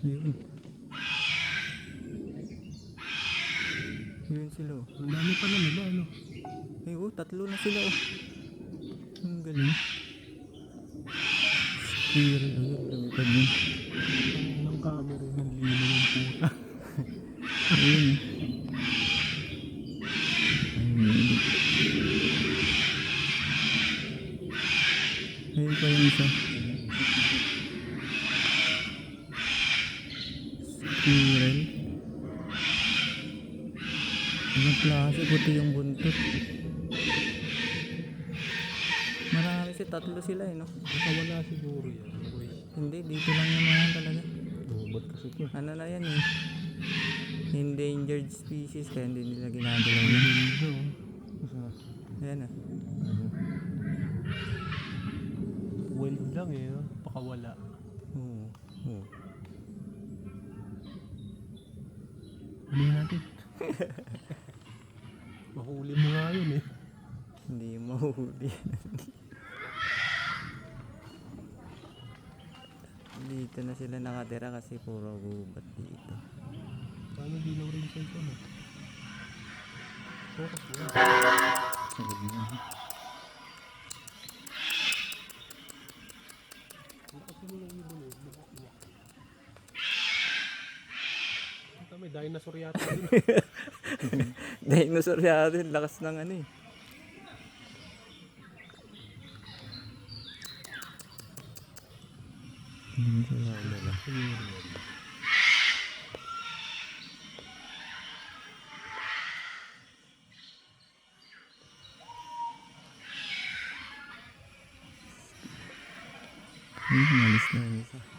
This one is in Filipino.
Ayun. Ayun sila oh. Ang dami pala nila, ano? Ay oh, tatlo na sila oh. Ang galing. Squirrel. Ayun, lumipad yun. Ang ng camera, ng lino yung puta. Ayun eh. Ayun pa yung isa. Squirrel. Anong klase? Puti yung buntot. Marami si tatlo sila eh no? Nakawala siguro yan. Hindi, dito lang naman talaga. Oh, ba't kasi ito? Ano na yan eh. Endangered species kaya hindi nila ginagalaw. Ganda, oh. Ayan ah. wild lang eh? Pakawala. Oo. Mahuli mo nga yun eh. Hindi mahuli. dito na sila nakatira kasi puro gubat dito. Paano dilaw rin sa ito, no? Focus mo. Sagad na. Focus mo lang eh. Bukak mo. Ito may dinosaur yata dun. Dinosaur yata yun. Lakas ng ano eh. Ano yun. Hmm, malis na isa.